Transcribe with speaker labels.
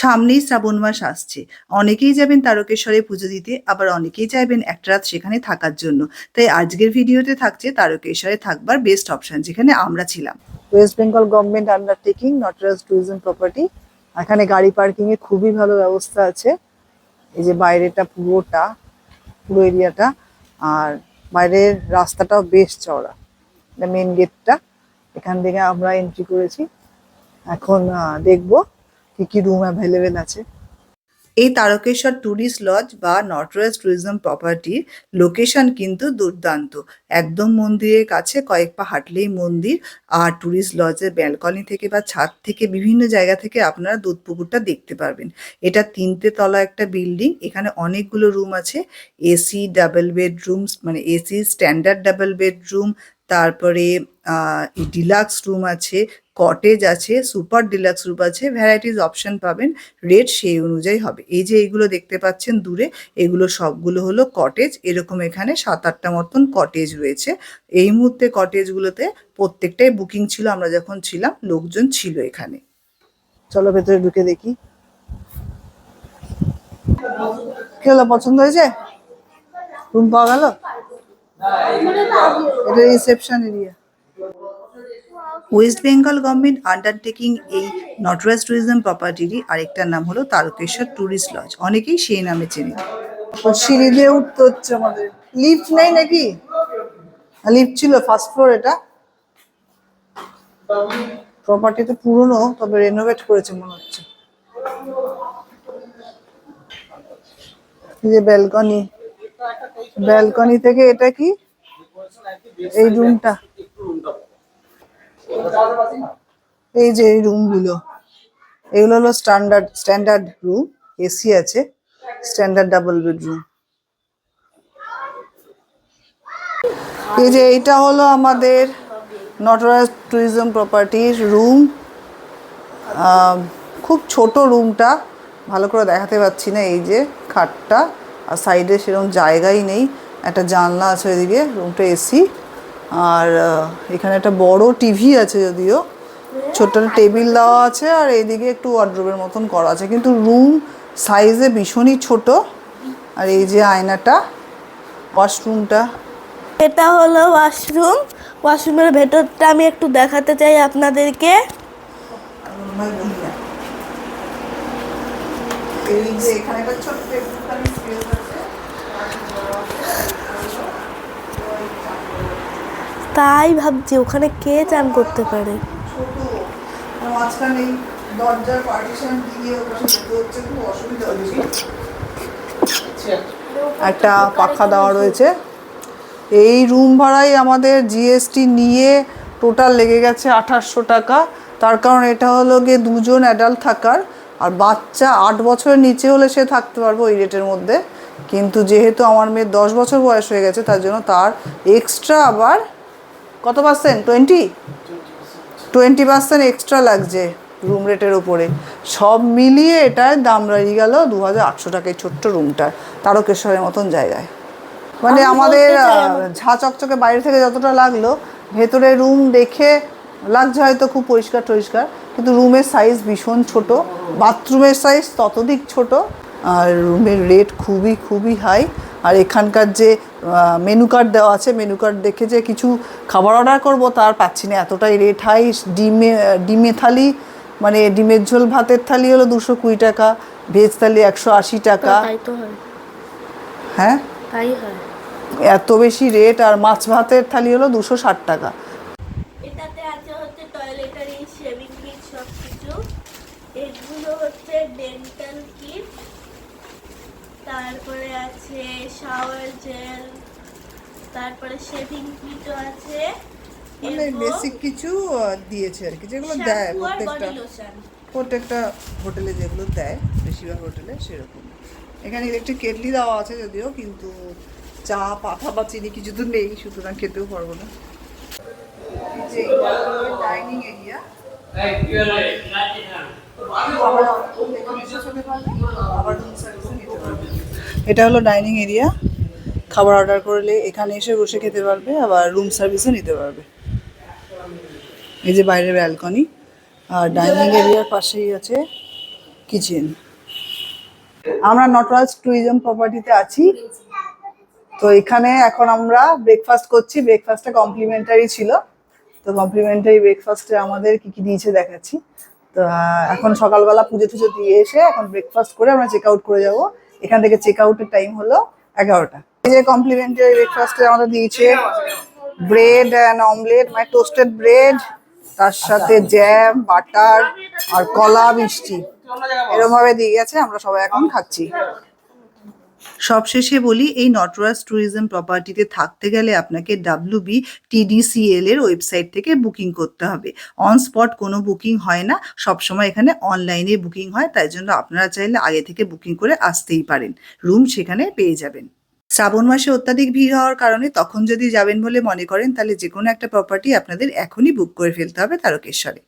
Speaker 1: সামনেই শ্রাবণ মাস আসছে। অনেকেই যাবেন তারকেশ্বরে পুজো দিতে, আবার অনেকেই চাইবেন একটা রাত সেখানে থাকার জন্য। তাই আজকের ভিডিওতে থাকছে তারকেশ্বরে থাকবার বেস্ট অপশন যেখানে আমরা ছিলাম। West Bengal government undertaking Nataraj tourism property এখানে গাড়ি পার্কিং এ খুবই ভালো ব্যবস্থা আছে। এই যে বাইরেটা পুরোটা, পুরো এরিয়াটা আর বাইরের রাস্তাটাও বেশ চওড়া। মেন গেটটা এখান থেকে আমরা এন্ট্রি করেছি। এখন দেখব কি কি রুম অ্যাভেলেবেল আছে? এই তারকেশ্বর ট্যুরিস্ট লজ বা নটরাজ ট্যুরিজম প্রপার্টির লোকেশন কিন্তু দুর্দান্ত। একদম মন্দিরের কাছে কয়েক পা হাঁটলেই মন্দির, আর ট্যুরিস্ট লজের ব্যালকনি থেকে বা ছাদ থেকে বিভিন্ন জায়গা থেকে আপনারা দুধ পুকুরটা দেখতে পারবেন। এটা তিনটে তলা একটা বিল্ডিং এখানে অনেকগুলো রুম আছে। এসি ডাবল বেডরুমস মানে এসি স্ট্যান্ডার্ড ডাবল বেডরুম তারপরে ডিলাক্স রুম আছে কটেজ আছে সুপার ডিলাক্স রুম আছে ভ্যারাইটিস অপশন পাবেন রেট সেই অনুযায়ী হবে। এই যে এইগুলো দেখতে পাচ্ছেন দূরে, এগুলো সবগুলো হলো কটেজ এরকম এখানে সাত আটটা মতন কটেজ রয়েছে। এই মুহূর্তে কটেজগুলোতে প্রত্যেকটাই বুকিং ছিল, আমরা যখন ছিলাম, লোকজন ছিল এখানে। চলো ভেতরে ঢুকে দেখি। হলো পছন্দ হয়েছে? রুম পাওয়া গেল? এটা reception area West Bengal government undertaking এই নটরাজ ট্যুরিজম প্রপার্টিরই আরেকটার নাম হলো তারকেশ্বর ট্যুরিস্ট লজ অনেকেই সেই নামে চেনে। সিঁড়ি দিয়ে উঠতে হচ্ছে আমাদের। লিফট নেই নাকি? লিফট ছিল ফার্স্ট ফ্লোর এটা। প্রপার্টি তো পুরনো, তবে রেনোভেট করেছে মনে হচ্ছে। যে ব্যালকনি ব্যালকনি থেকে এটা কি? এই রুমটা এই যে এই রুমগুলো এগুলো হলো স্ট্যান্ডার্ড স্ট্যান্ডার্ড রুম এসি আছে স্ট্যান্ডার্ড ডাবল বেডরুম এই যে এইটা হলো আমাদের নটরাজ ট্যুরিজম প্রপার্টির রুম খুব ছোট রুমটা ভালো করে দেখাতে পাচ্ছি না এই যে খাটটা, আর সাইডে সেরকম জায়গাই নেই, একটা জানলা আছে ওইদিকে রুমটা এসি আর এখানে একটা বড় টিভি আছে যদিও। ছোট্ট টেবিল দেওয়া আছে আর এইদিকে একটু ওয়ার্ড্রোবের মতন করা আছে। কিন্তু রুম সাইজে ভীষণই ছোট। আর এই যে আয়নাটা ওয়াশরুমটা
Speaker 2: এটা হলো ওয়াশরুম ওয়াশরুমের ভেতরটা আমি একটু দেখাতে চাই আপনাদেরকে।
Speaker 1: এই যে এখানে একটা ছোট্ট
Speaker 2: তাই ভাবছি, ওখানে কে চান করতে পারে?
Speaker 1: অসুবিধা একটা পাখা দেওয়া রয়েছে। এই রুম ভাড়াই আমাদের জিএসটি নিয়ে টোটাল লেগে গেছে আঠাশশো টাকা। তার কারণ এটা হলো গিয়ে দুজন অ্যাডাল্ট থাকার। আর বাচ্চা আট বছরের নিচে হলে সে থাকতে পারবে ওই রেটের মধ্যে। কিন্তু যেহেতু আমার মেয়ের দশ বছর বয়স হয়ে গেছে, তার জন্য তার এক্সট্রা আবার কত percent? Twenty twenty percent extra লাগছে রুম রেটের ওপরে সব মিলিয়ে এটার দাম দাঁড়িয়ে গেল দু হাজার আটশো টাকায় ছোট্ট রুমটার তারকেশ্বরের মতন জায়গায়। মানে আমাদের ঝা চকচকে বাইরে থেকে যতটা লাগল ভেতরে রুম দেখে লাগছে হয়তো খুব পরিষ্কার টরিষ্কার কিন্তু রুমের সাইজ ভীষণ ছোট বাথরুমের সাইজ ততদিক ছোট আর রুমের রেট খুবই খুবই হাই আর এখানকার যে মেনু কার্ড দেওয়া আছে মেনু কার্ড দেখে যে কিছু খাবার অর্ডার করব তার পাচ্ছি না। এতটাই রেট হাই ডিমে ডিমে থালি মানে ডিমের ঝোল ভাতের থালি হলো দুশো কুড়ি টাকা ভেজ থালি একশো আশি টাকা।
Speaker 2: হয়।
Speaker 1: হ্যাঁ? এত বেশি রেট আর মাছ ভাতের থালি হলো দুশো ষাট টাকা।
Speaker 2: এটাতে আছে হচ্ছে টয়লেটারি শেভিং কিট সব কিছু এগুলো হচ্ছে ডেন্টাল তারপরে আছে শাওয়ার জেল তারপরে শেভিং কিটও আছে।
Speaker 1: মানে বেসিক কিছু দিয়েছে আর কি যেগুলো দেয় প্রত্যেকটা। প্রত্যেকটা হোটেলে যেগুলো দেয় বেশিরভাগ হোটেলে সেরকম। এখানে ইলেকট্রিক কেটলি দেওয়া আছে যদিও কিন্তু চা পাতা বা চিনি কিছু তো নেই সুতরাং খেতেও পারব না। ডাইনিং এরিয়া এটা হলো ডাইনিং এরিয়া। খাবার অর্ডার করলে এখানে এসে বসে খেতে পারবে, আবার রুম সার্ভিসও নিতে পারবে। এই যে বাইরের ব্যালকনি, আর ডাইনিং এরিয়ার পাশেই আছে কিচেন। আমরা নটরাজ ট্যুরিজম প্রপার্টিতে আছি। তো এখানে এখন আমরা ব্রেকফাস্ট করছি। ব্রেকফাস্টটা কমপ্লিমেন্টারি ছিল। তো কমপ্লিমেন্টারি ব্রেকফাস্টে আমাদের কি কি দিয়েছে দেখাচ্ছি। তো এখন সকালবেলা পুজো টুজো দিয়ে এসে এখন ব্রেকফাস্ট করে আমরা চেক আউট করে যাব। এখান থেকে চেক আউটের টাইম হলো এগারোটা। এই যে কমপ্লিমেন্টারি ব্রেকফাস্টে আমাদের দিয়েছে ব্রেড অ্যান্ড অমলেট মানে টোস্টেড ব্রেড তার সাথে জ্যাম বাটার আর কলা মিষ্টি। এরকম ভাবে দিয়ে গেছে, আমরা সবাই এখন খাচ্ছি। সবশেষে বলি, এই নটরাজ ট্যুরিজম প্রপার্টিতে থাকতে গেলে আপনাকে ডাব্লিউ বি টিডিসিএল এর ওয়েবসাইট থেকে বুকিং করতে হবে। অন স্পট কোনো বুকিং হয় না, সবসময় এখানে অনলাইনে বুকিং হয়, তাই জন্য আপনারা চাইলে আগে থেকে বুকিং করে আসতেই পারেন। রুম সেখানে পেয়ে যাবেন। শ্রাবণ মাসে অত্যাধিক ভিড় হওয়ার কারণে তখন যদি যাবেন বলে মনে করেন, তাহলে যে কোনো একটা প্রপার্টি আপনাদের এখনই বুক করে ফেলতে হবে তারকেশ্বরে।